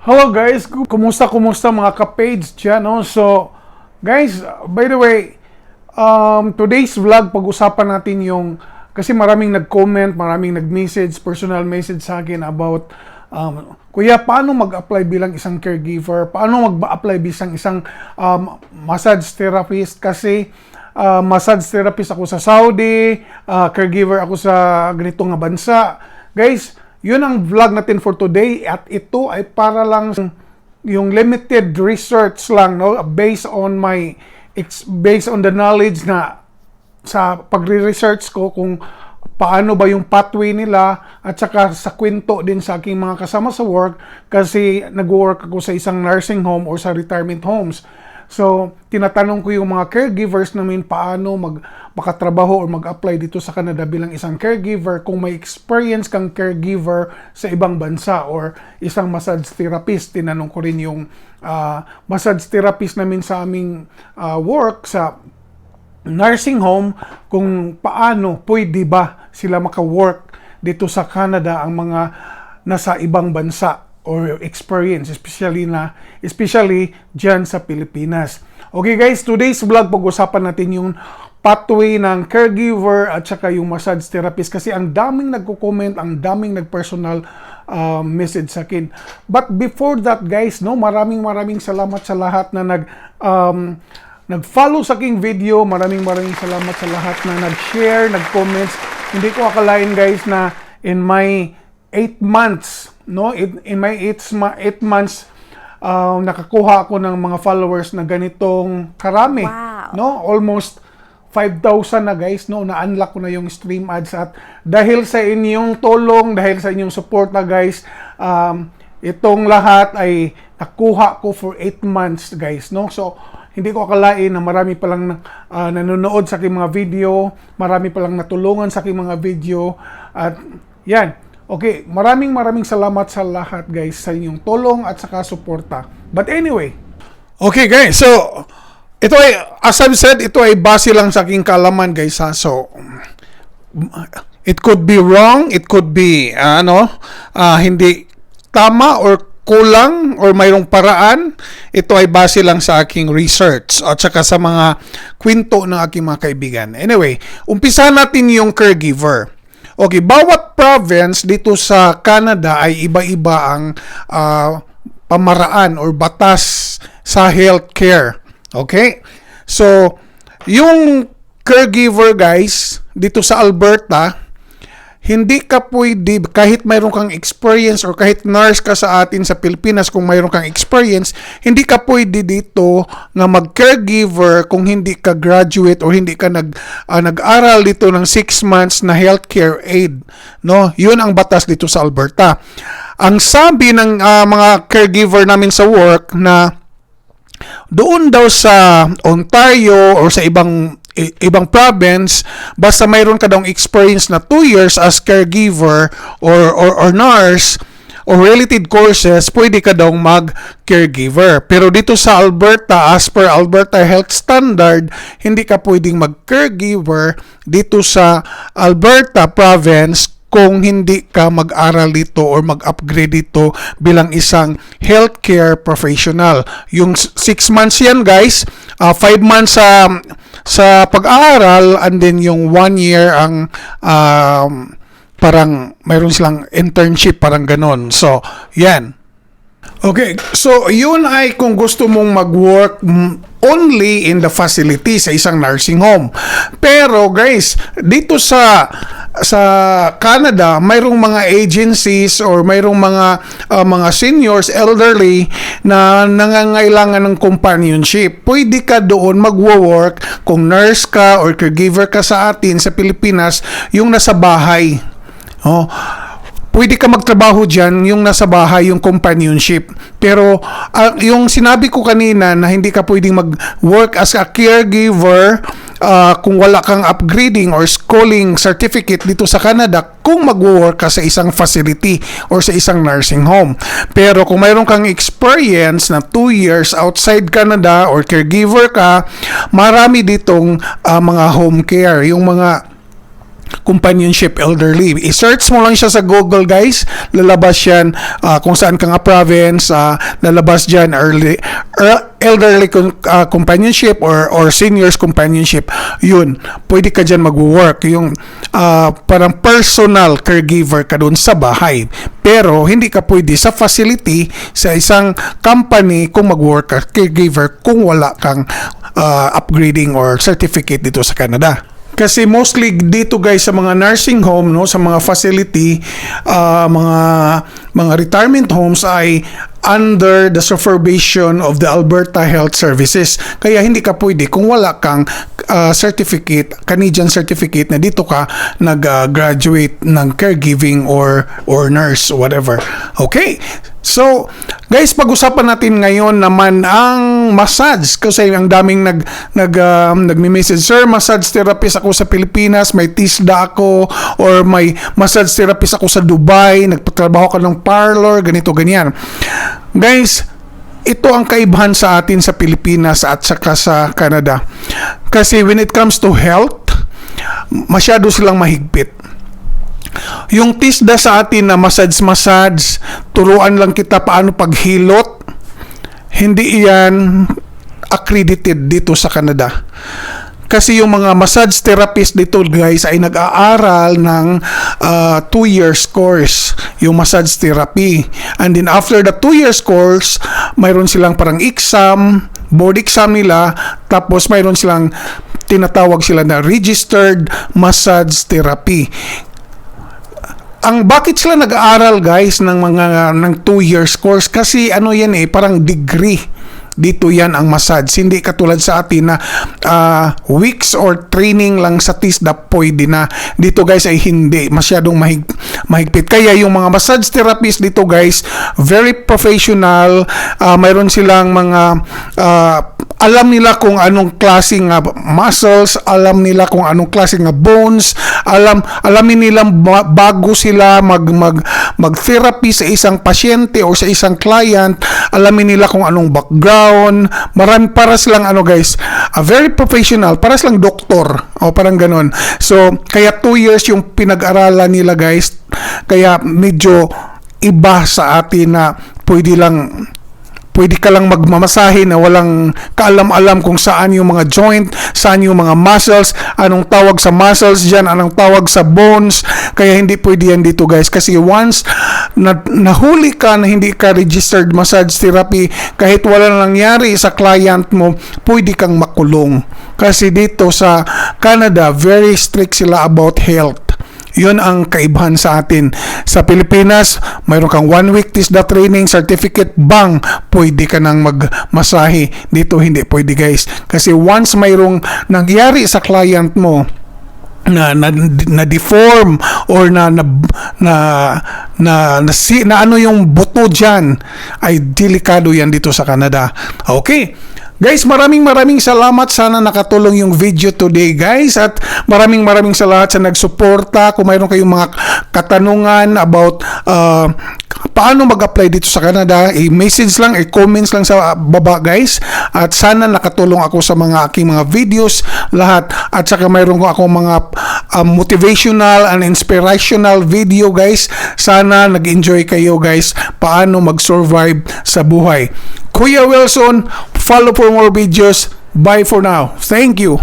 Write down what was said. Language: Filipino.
Hello guys, kumusta kumusta mga ka-page dyan, no? So, guys, by the way, um, today's vlog, pag-usapan natin yung, kasi maraming nag-comment, maraming nag-message, personal message sa akin about, um, Kuya, paano mag-apply bilang isang caregiver? Paano mag-apply bilang isang um, massage therapist? Kasi, uh, massage therapist ako sa Saudi, uh, caregiver ako sa ganitong bansa. Guys, yun ang vlog natin for today at ito ay para lang yung limited research lang no based on my ex- based on the knowledge na sa pagre-research ko kung paano ba yung pathway nila at saka sa kwento din sa aking mga kasama sa work kasi nag-work ako sa isang nursing home or sa retirement homes. So, tinatanong ko yung mga caregivers namin paano mag makatrabaho or mag-apply dito sa Canada bilang isang caregiver kung may experience kang caregiver sa ibang bansa or isang massage therapist. Tinanong ko rin yung uh, massage therapist namin sa aming uh, work sa nursing home kung paano pwede ba sila maka-work dito sa Canada ang mga nasa ibang bansa or experience, especially na, especially dyan sa Pilipinas. Okay guys, today's vlog, pag-usapan natin yung pathway ng caregiver at saka yung massage therapist kasi ang daming nagko-comment, ang daming nag-personal uh, message sa akin. But before that guys, no, maraming maraming salamat sa lahat na nag um, nag-follow sa aking video. Maraming maraming salamat sa lahat na nag-share, nag-comments. Hindi ko akalain guys na in my 8 months no? In, in my 8 8 months uh, nakakuha ako ng mga followers na ganitong karami Wow. no? Almost 5,000 na guys no? Na-unlock ko na yung stream ads at dahil sa inyong tulong dahil sa inyong support na guys um, itong lahat ay nakuha ko for 8 months guys no? So hindi ko akalain na marami palang uh, nanonood sa aking mga video marami palang natulungan sa aking mga video at yan Okay, maraming maraming salamat sa lahat guys sa inyong tulong at saka suporta. But anyway, okay guys, so ito ay, as I've said, ito ay base lang sa aking kalaman guys ha. So, it could be wrong, it could be, uh, ano, uh, hindi tama or kulang or mayroong paraan, ito ay base lang sa aking research at saka sa mga kwento ng aking mga kaibigan. Anyway, umpisahan natin yung caregiver. Okay, bawat province dito sa Canada ay iba-iba ang uh, pamaraan or batas sa healthcare. Okay? So, yung caregiver guys dito sa Alberta, hindi ka pwede, kahit mayroon kang experience or kahit nurse ka sa atin sa Pilipinas, kung mayroon kang experience, hindi ka pwede dito nga mag-caregiver kung hindi ka graduate or hindi ka nag, uh, nag-aral dito ng 6 months na healthcare aid. No? Yun ang batas dito sa Alberta. Ang sabi ng uh, mga caregiver namin sa work na doon daw sa Ontario or sa ibang ibang province basta mayroon ka daw experience na 2 years as caregiver or or, or nurse or related courses, pwede ka daw mag-caregiver. Pero dito sa Alberta, as per Alberta Health Standard, hindi ka pwedeng mag-caregiver dito sa Alberta province kung hindi ka mag-aral dito or mag-upgrade dito bilang isang healthcare professional. Yung 6 months yan guys, 5 uh, ah, months sa uh, sa pag-aaral and then yung 1 year ang um, parang mayroon silang internship parang ganon. So, yan. Okay, so yun ay kung gusto mong mag-work only in the facility sa isang nursing home. Pero guys, dito sa sa Canada, mayroong mga agencies or mayroong mga uh, mga seniors, elderly na nangangailangan ng companionship. Pwede ka doon magwo-work kung nurse ka or caregiver ka sa atin sa Pilipinas, yung nasa bahay. Oh, pwede ka magtrabaho dyan yung nasa bahay, yung companionship. Pero uh, yung sinabi ko kanina na hindi ka pwedeng mag-work as a caregiver uh, kung wala kang upgrading or schooling certificate dito sa Canada kung mag-work ka sa isang facility or sa isang nursing home. Pero kung mayroon kang experience na 2 years outside Canada or caregiver ka, marami ditong uh, mga home care, yung mga companionship elderly. I-search mo lang siya sa Google guys, lalabas yan ah, kung saan ka nga province, ah, lalabas dyan early, er- elderly ah, companionship or or seniors companionship. Yun, pwede ka dyan mag-work. Yung ah, parang personal caregiver ka doon sa bahay. Pero hindi ka pwede sa facility sa isang company kung mag-work ka caregiver kung wala kang ah, upgrading or certificate dito sa Canada. Kasi mostly dito guys sa mga nursing home no sa mga facility ah, mga mga retirement homes ay under the supervision of the Alberta Health Services. Kaya hindi ka pwede kung wala kang ah, certificate, Canadian certificate na dito ka nag-graduate ng caregiving or or nurse whatever. Okay. So, guys, pag-usapan natin ngayon naman ang massage kasi ang daming nag nag um, nagme-message, "Sir, massage therapist ako sa Pilipinas, may TISDA ako or may massage therapist ako sa Dubai, nagpatrabaho ka ng parlor, ganito ganyan." Guys, ito ang kaibahan sa atin sa Pilipinas at saka sa Canada. Kasi when it comes to health, masyado silang mahigpit. Yung TISDA sa atin na massage-massage, turuan lang kita paano paghilot, hindi iyan accredited dito sa Canada. Kasi yung mga massage therapist dito guys ay nag-aaral ng 2 years course yung massage therapy. And then after the 2 years course, mayroon silang parang exam, board exam nila, tapos mayroon silang tinatawag sila na registered massage therapy ang bakit sila nag-aaral guys ng mga ng 2 years course? Kasi ano yan eh parang degree dito yan ang massage. Hindi katulad sa atin na ah, weeks or training lang sa TISDA pwede na. Dito guys ay hindi. Masyadong mahig, mahigpit. Kaya yung mga massage therapist dito guys very professional. Ah, mayroon silang mga ah, alam nila kung anong klaseng nga muscles, alam nila kung anong klaseng nga bones, alam alamin nilang ba- bago sila mag mag mag-therapy sa isang pasyente o sa isang client, alamin nila kung anong background, marami para silang ano guys, a very professional, para silang doktor. O parang ganon. So, kaya 2 years yung pinag-aralan nila guys, kaya medyo iba sa atin na pwede lang pwede ka lang magmamasahe na walang kaalam-alam kung saan yung mga joint, saan yung mga muscles, anong tawag sa muscles dyan, anong tawag sa bones. Kaya hindi pwede yan dito guys. Kasi once na, nahuli ka na hindi ka registered massage therapy, kahit wala nangyari sa client mo, pwede kang makulong. Kasi dito sa Canada, very strict sila about health. Yun ang kaibahan sa atin. Sa Pilipinas, mayroon kang one week TISDA training certificate, bang, pwede ka nang magmasahe. Dito hindi pwede guys. Kasi once mayroong nangyari sa client mo, na na, na deform or na na na na, na, si, na ano yung buto diyan ay delikado yan dito sa Canada. Okay. Guys, maraming maraming salamat. Sana nakatulong yung video today, guys. At maraming maraming salamat sa nagsuporta. Kung mayroon kayong mga katanungan about uh, paano mag-apply dito sa Canada, i-message lang, i-comments lang sa baba, guys. At sana nakatulong ako sa mga aking mga videos lahat. At saka mayroon ko ako mga uh, motivational and inspirational video, guys. Sana nag-enjoy kayo, guys, paano mag-survive sa buhay. Kuya Wilson, follow for more videos. Bye for now. Thank you.